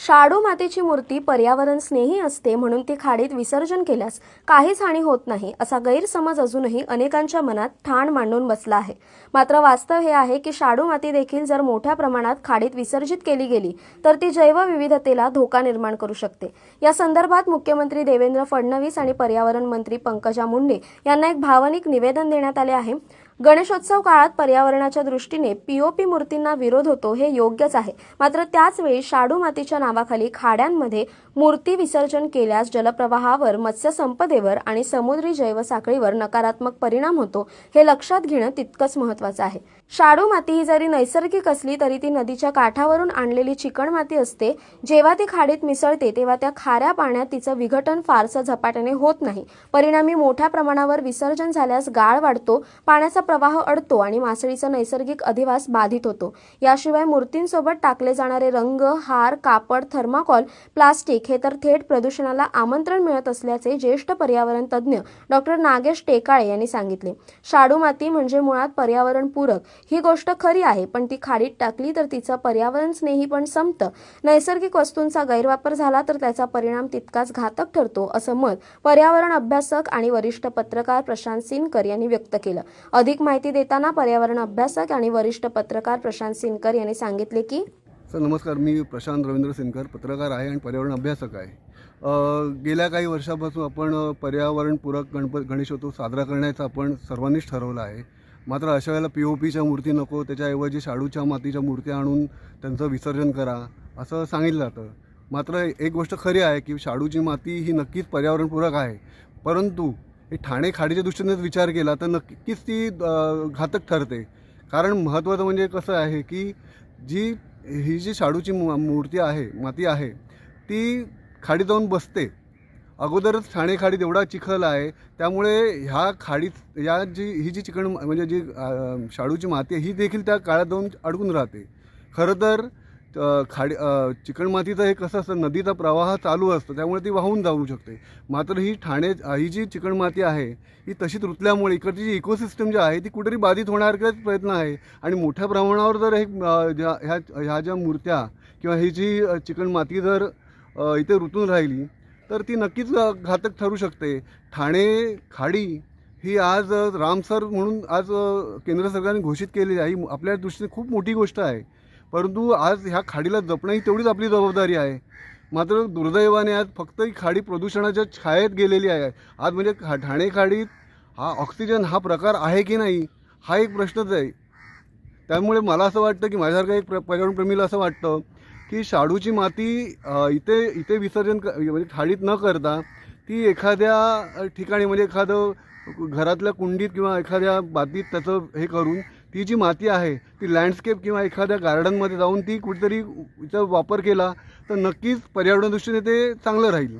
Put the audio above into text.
शाडू मातीची मूर्ती पर्यावरण स्नेही असते म्हणून ती खाडीत विसर्जन केल्यास काहीच हानी होत नाही असा गैरसमज अजूनही अनेकांच्या मनात ठाण मांडून बसला आहे. मात्र वास्तव हे आहे की शाडू माती देखील जर मोठ्या प्रमाणात खाडीत विसर्जित केली गेली तर ती जैवविविधतेला धोका निर्माण करू शकते. या संदर्भात मुख्यमंत्री देवेंद्र फडणवीस आणि पर्यावरण मंत्री पंकजा मुंडे यांना एक भावनिक निवेदन देण्यात आले आहे. गणेशोत्सव काळात पर्यावरणाच्या दृष्टीने पीओपी मूर्तींना विरोध होतो हे योग्यच आहे. मात्र त्याचवेळी शाडू मातीच्या नावाखाली खाड्यांमध्ये मूर्ती विसर्जन केल्यास जलप्रवाहावर मत्स्यसंपदेवर आणि समुद्री जैवसाखळीवर नकारात्मक परिणाम होतो हे लक्षात घेणं तितकंच महत्त्वाचं आहे. शाडू माती ही जरी नैसर्गिक असली तरी ती नदीच्या काठावरून आणलेली चिकण माती असते. जेव्हा ती खाडीत मिसळते तेव्हा त्या खाऱ्या पाण्यात तिचं विघटन फारसं झपाट्याने होत नाही. परिणामी मोठ्या प्रमाणावर विसर्जन झाल्यास गाळ वाढतो पाण्याचा प्रवाह अडतो आणि मासळीचा नैसर्गिक अधिवास बाधित होतो. याशिवाय मूर्तींसोबत टाकले जाणारे रंग हार कापड थर्माकॉल प्लास्टिक हे तर थेट प्रदूषणाला आमंत्रण मिळत असल्याचे ज्येष्ठ पर्यावरण तज्ज्ञ डॉक्टर नागेश टेकाळे यांनी सांगितले. शाडू माती म्हणजे मुळात पर्यावरणपूरक ही गोष्ट खरी आहे पण ती खाडीत टाकली तर तिचं पर्यावरण स्नेही पण संपतं. नैसर्गिक वस्तूंचा गैरवापर झाला तर त्याचा परिणाम तितकाच घातक ठरतो असं मत पर्यावरण अभ्यासक आणि वरिष्ठ पत्रकार प्रशांत सिनकर यांनी व्यक्त केलं. अधिक माहिती देताना पर्यावरण अभ्यासक आणि वरिष्ठ पत्रकार प्रशांत सिनकर यांनी सांगितले की सर नमस्कार. मी प्रशांत रवींद्र सिनकर पत्रकार आहे आणि पर्यावरण अभ्यासक आहे. गेल्या काही वर्षापासून आपण पर्यावरणपूरक गणपत गणेशोत्सव साजरा करण्याचं आपण सर्वांनीच ठरवलं आहे. मात्र अशा वेळेला पी ओ पीच्या मूर्ती नको त्याच्याऐवजी शाडूच्या मातीच्या मूर्त्या आणून त्यांचं विसर्जन करा असं सांगितलं जातं. मात्र एक गोष्ट खरी आहे की शाडूची माती ही नक्कीच पर्यावरणपूरक आहे. परंतु हे ठाणे खाडीच्या दृष्टीने विचार केला तर नक्कीच ती घातक ठरते. कारण महत्त्वाचं म्हणजे कसं आहे की जी ही जी शाडूची मूर्ती आहे माती आहे ती खाडीत जाऊन बसते. अगोदरच ठाणे खाडीत एवढा चिखल आहे त्यामुळे ह्या खाडीत या जी ही जी चिकण म्हणजे जी शाडूची माती आहे ही देखील त्या काळात जाऊन अडकून राहते. खरं तर खाडी चिकणमातीचं हे कसं असतं नदीचा प्रवाह चालू असतो त्यामुळे ती वाहून जाऊ शकते. मात्र ही ठाणे ही जी चिकणमाती आहे ही तशीच रुतल्यामुळे इकडची जी इकोसिस्टम जी आहे ती कुठेतरी बाधित होण्यासारखाच प्रयत्न आहे. आणि मोठ्या प्रमाणावर जर हे ज्या ह्या ह्या ज्या मूर्त्या किंवा ही जी चिकणमाती जर इथे रुतून राहिली तर ती नक्कीच घातक ठरू शकते. ठाणे खाडी ही आज रामसर म्हणून आज केंद्र सरकारने घोषित केलेली आहे. ही आपल्या दृष्टीने खूप मोठी गोष्ट आहे. परंतु आज ह्या खाडीला जपणं ही तेवढीच आपली जबाबदारी आहे. मात्र दुर्दैवाने आज फक्त ही खाडी प्रदूषणाच्या छायेत गेलेली आहे. आज म्हणजे खा ठाणे खाडीत हा ऑक्सिजन हा प्रकार आहे की नाही हा एक प्रश्नच आहे. त्यामुळे मला असं वाटतं की माझ्यासारखं एक प्र पर्यावरणप्रेमीला असं वाटतं की शाडूची माती इथे इथे विसर्जन क म्हणजे खाडीत न करता ती एखाद्या ठिकाणी म्हणजे एखादं घरातल्या कुंडीत किंवा एखाद्या बातीत त्याचं हे करून ती जी माती आहे ती लँडस्केप किंवा एखाद्या गार्डनमध्ये जाऊन ती कुठेतरी तिचा वापर केला तर नक्कीच पर्यावरण दृष्टीने ते चांगलं राहील.